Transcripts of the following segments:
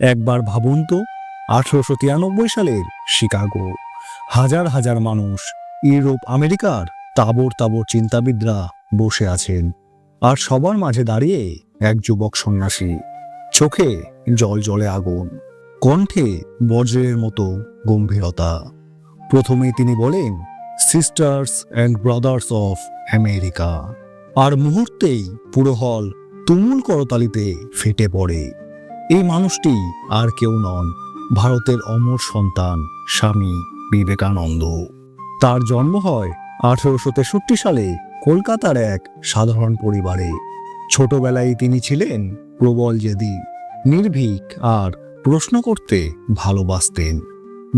একবার ভাবুন তো, আঠারোশো তিরানব্বই সালের শিকাগো। হাজার হাজার মানুষ ইউরোপ, আমেরিকার তাবর তাবর চিন্তাবিদরা বসে আছেন আর সবার মাঝে দাঁড়িয়ে এক যুবক সন্ন্যাসী চোখে জল জলে আগুন, কণ্ঠে বজ্রের মতো গম্ভীরতা। প্রথমে তিনি বলেন sisters and brothers of America আর মুহূর্তেই পুরো হল তুমুল করতালিতে ফেটে পড়ে। এই মানুষটি আর কেউ নন ভারতের অমর সন্তান, স্বামী বিবেকানন্দ। তার জন্ম হয় আঠেরোশো তেষট্টি সালে কলকাতার এক সাধারণ পরিবারে। ছোটবেলায় তিনি ছিলেন প্রবল জেদি, নির্ভীক আর প্রশ্ন করতে ভালোবাসতেন।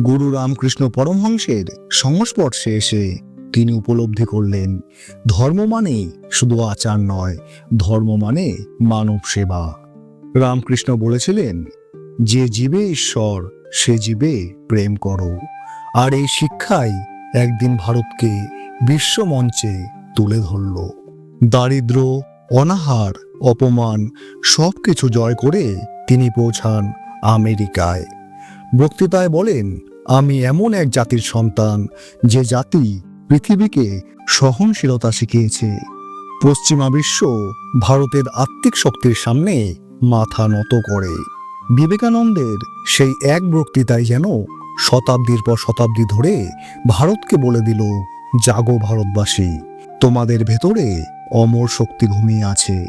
গুরু রামকৃষ্ণ পরমহংসের সংস্পর্শে এসে তিনি উপলব্ধি করলেন, ধর্ম মানে শুধু আচার নয়, ধর্ম মানে মানব সেবা। রামকৃষ্ণ বলেছিলেন, যে জীবে ঈশ্বর, সে জীবে প্রেম করো। আর এই শিক্ষাই একদিন ভারতকে বিশ্বমঞ্চে তুলে ধরল। দারিদ্র, অনাহার, অপমান সব কিছু জয় করে তিনি পৌঁছান আমেরিকায়। বক্তৃতায় বলেন, আমি এমন এক জাতির সন্তান যে জাতি পৃথিবীকে সহনশীলতা শিখিয়েছে। পশ্চিমা বিশ্ব ভারতের আত্মিক শক্তির সামনে মাথা নত করে। বিবেকানন্দের সেই এক বক্তৃতায় যেন শতাব্দীর পর শতাব্দী ধরে ভারতকে বলে দিল, জাগো ভারতবাসী, তোমাদের ভেতরে অমর শক্তি ঘুমিয়ে আছে।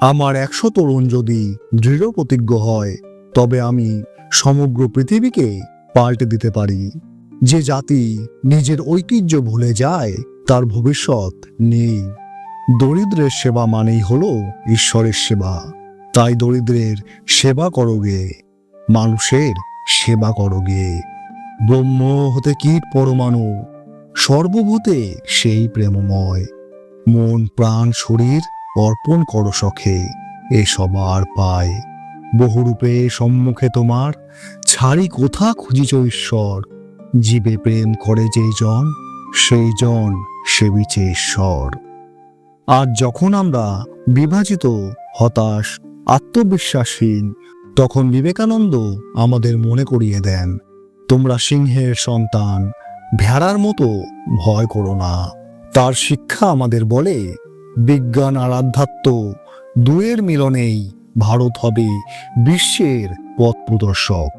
আমার একশো তরুণ যদি দৃঢ় প্রতিজ্ঞ হয়, তবে আমি সমগ্র পৃথিবীকে পাল্টে দিতে পারি। যে জাতি নিজের ঐতিহ্য ভুলে যায়, তার ভবিষ্যৎ নেই। দরিদ্রের সেবা মানেই হল ঈশ্বরের সেবা। তাই দরিদ্রের সেবা করোগে মানুষের সেবা করোগে ব্রহ্ম হতে কীট পরমাণু, সর্বভূতে সেই প্রেমময়। মন, প্রাণ, শরীর অর্পণ করো সখে, এ সবার পায়। বহুরূপে সম্মুখে তোমার, ছাড়ি কোথা খুঁজিছ ঈশ্বর? জীবে প্রেম করে যেই জন, সেই জন সেবিছে ঈশ্বর। আর যখন আমরা বিভাজিত হতাশ আত্মবিশ্বাসহীন। তখন বিবেকানন্দ আমাদের মনে করিয়ে দেন, তোমরা সিংহের সন্তান, ভেড়ার মতো ভয় করো না। তার শিক্ষা আমাদের বলে, বিজ্ঞান আর আধ্যাত্ম দুয়ের মিলনেই ভারত হবে বিশ্বের পথ প্রদর্শক।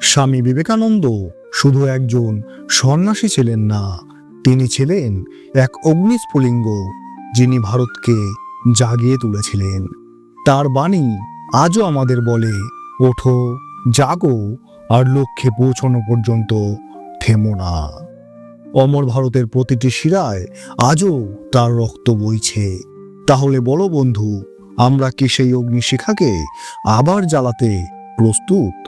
স্বামী বিবেকানন্দ শুধু একজন সন্ন্যাসী ছিলেন না, তিনি ছিলেন এক অগ্নিস্ফুলিঙ্গ যিনি ভারতকে জাগিয়ে তুলেছিলেন। তার বাণী আজও আমাদের বলে, ওঠো, জাগো, আর লক্ষ্যে পৌঁছানো পর্যন্ত থেমো না। অমর ভারতের প্রতিটি শিরায় আজও তার রক্ত বইছে। তাহলে বলো বন্ধু, আমরা কি সেই অগ্নিশিখাকে আবার জ্বালাতে প্রস্তুত?